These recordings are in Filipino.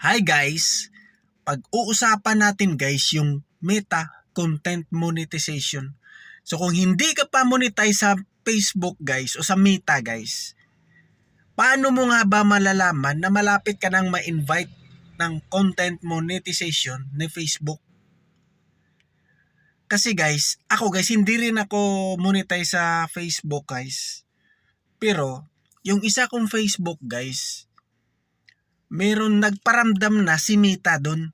Hi guys! Pag-uusapan natin guys yung Meta Content Monetization. So kung hindi ka pa monetize sa Facebook guys o sa Meta guys, paano mo nga ba malalaman na malapit ka nang ma-invite ng content monetization ni Facebook? Kasi guys, ako guys, hindi rin ako monetize sa Facebook guys. Pero, yung isa kong Facebook guys, meron nagparamdam na si Mita doon.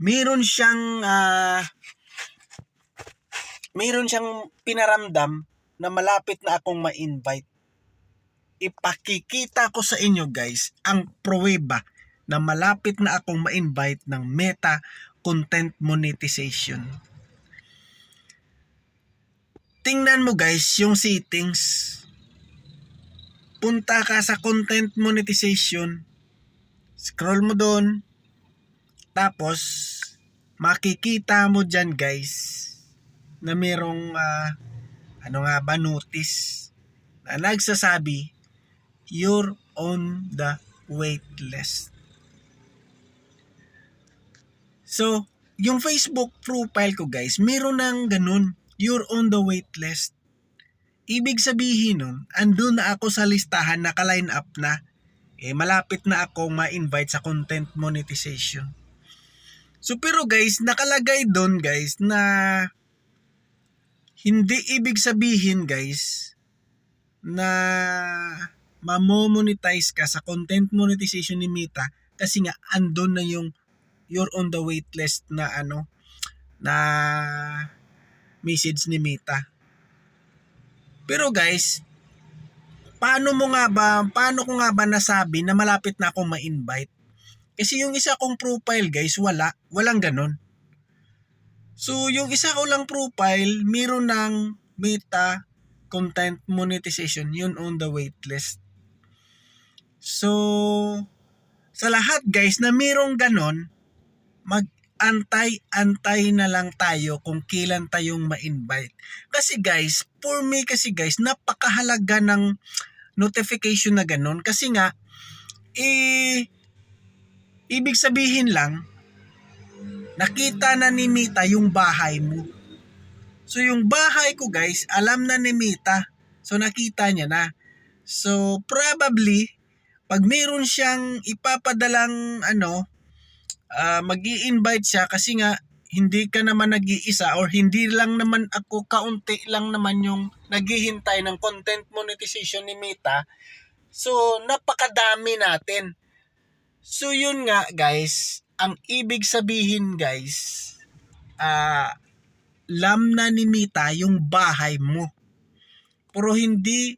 Meron siyang ah, meron siyang pinaramdam na malapit na akong ma-invite. Ipakikita ko sa inyo guys ang pruweba na malapit na akong ma-invite ng Meta Content Monetization. Tingnan mo guys yung settings. Punta ka sa Content Monetization scroll mo doon. Tapos, makikita mo dyan guys, na merong, ah, ano nga ba, notice, na nagsasabi, you're on the wait list. So, yung Facebook profile ko guys, meron ng ganun, you're on the wait list. Ibig sabihin nun, andun na ako sa listahan, naka-line up na eh malapit na ako ma-invite sa content monetization. So pero guys, nakalagay doon guys na hindi ibig sabihin guys na mamomonetize ka sa content monetization ni Meta kasi nga andon na yung you're on the wait list na ano na message ni Meta. Pero guys, paano mo nga ba, paano ko nga ba nasabi na malapit na akong ma-invite? Kasi yung isa kong profile guys, wala, walang ganon. So yung isa ko lang profile, meron ng meta content monetization, yun on the wait list. So, sa lahat guys na merong ganon, mag-antay-antay na lang tayo kung kailan tayong ma-invite. Kasi guys, for me kasi guys, napakahalaga ng notification na ganun kasi nga eh ibig sabihin lang nakita na ni Mita yung bahay mo. So yung bahay ko guys, alam na ni Mita. So nakita niya na. So probably pag meron siyang ipapadalang ano, uh, mag invite siya kasi nga hindi ka naman nag-iisa or hindi lang naman ako kaunti lang naman yung naghihintay ng content monetization ni Meta. So, napakadami natin. So, yun nga guys, ang ibig sabihin guys, ah, uh, lam na ni Mita yung bahay mo. Pero hindi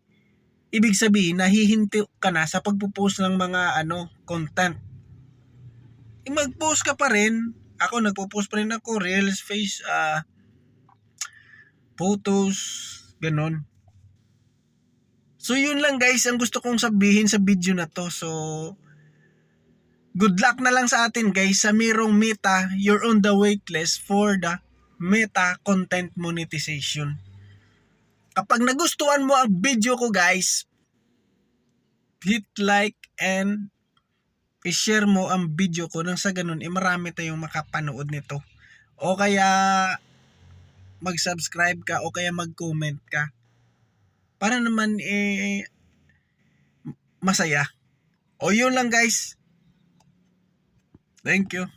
ibig sabihin nahihinti ka na sa pagpo-post ng mga ano content. E mag-post ka pa rin ako nagpo-post pa rin ako reels face uh, photos ganon so yun lang guys ang gusto kong sabihin sa video na to. So good luck na lang sa atin guys sa merong meta you're on the wait list for the meta content monetization. Kapag nagustuhan mo ang video ko guys hit like and i-share mo ang video ko nang sa ganun eh marami tayong makapanood nito. O kaya mag-subscribe ka o kaya mag-comment ka. Para naman eh masaya. O yun lang guys. Thank you.